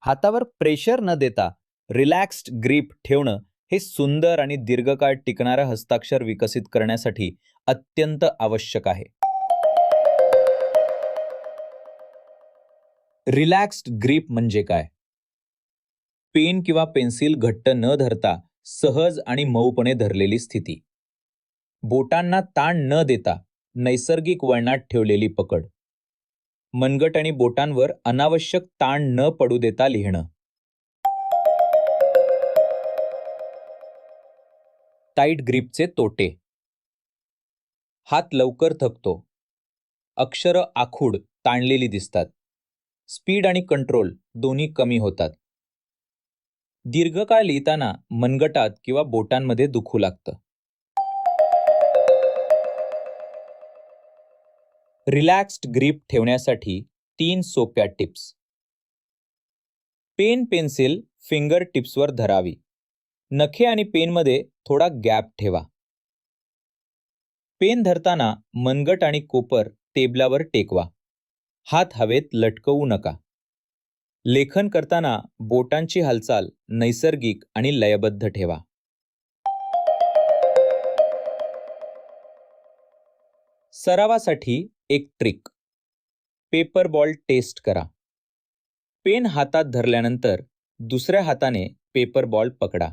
हातावर प्रेशर न देता रिलॅक्स्ड ग्रीप ठेवणं हे सुंदर आणि दीर्घकाळ टिकणारं हस्ताक्षर विकसित करण्यासाठी अत्यंत आवश्यक आहे. रिलॅक्स्ड ग्रीप म्हणजे काय? पेन किंवा पेन्सिल घट्ट न धरता सहज आणि मऊपणे धरलेली स्थिती. बोटांना ताण न देता नैसर्गिक वळणात ठेवलेली पकड. मनगट आणि बोटांवर अनावश्यक ताण न पडू देता लिहिणं. टाईट ग्रीपचे तोटे. हात लवकर थकतो. अक्षरं आखूड ताणलेली दिसतात. स्पीड आणि कंट्रोल दोन्ही कमी होतात. दीर्घकाळ लिहिताना मनगटात किंवा बोटांमध्ये दुखू लागतं. रिलॅक्स्ड ग्रीप ठेवण्यासाठी तीन सोप्या टिप्स. पेन पेन्सिल फिंगर टिप्सवर धरावी. नखे आणि पेनमध्ये थोडा गॅप ठेवा. पेन धरताना मनगट आणि कोपर टेबलावर टेकवा. हात हवेत लटकवू नका. लेखन करताना बोटांची हालचाल नैसर्गिक आणि लयबद्ध ठेवा. सरावासाठी एक ट्रिक पेपर बॉल टेस्ट करा. पेन हातात धरल्यानंतर दुसऱ्या हाताने पेपर बॉल पकडा.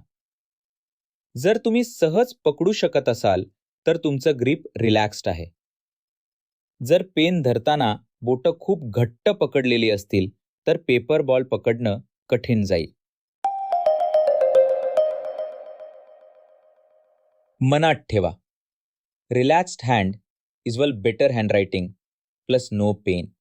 जर तुम्ही सहज पकडू शकत असाल तर तुमचं ग्रीप रिलॅक्स्ड आहे. जर पेन धरताना बोटं खूप घट्ट पकडलेली असतील तर पेपर बॉल पकडणं कठीण जाईल. मनात ठेवा. Relaxed hand is well better handwriting plus no pain.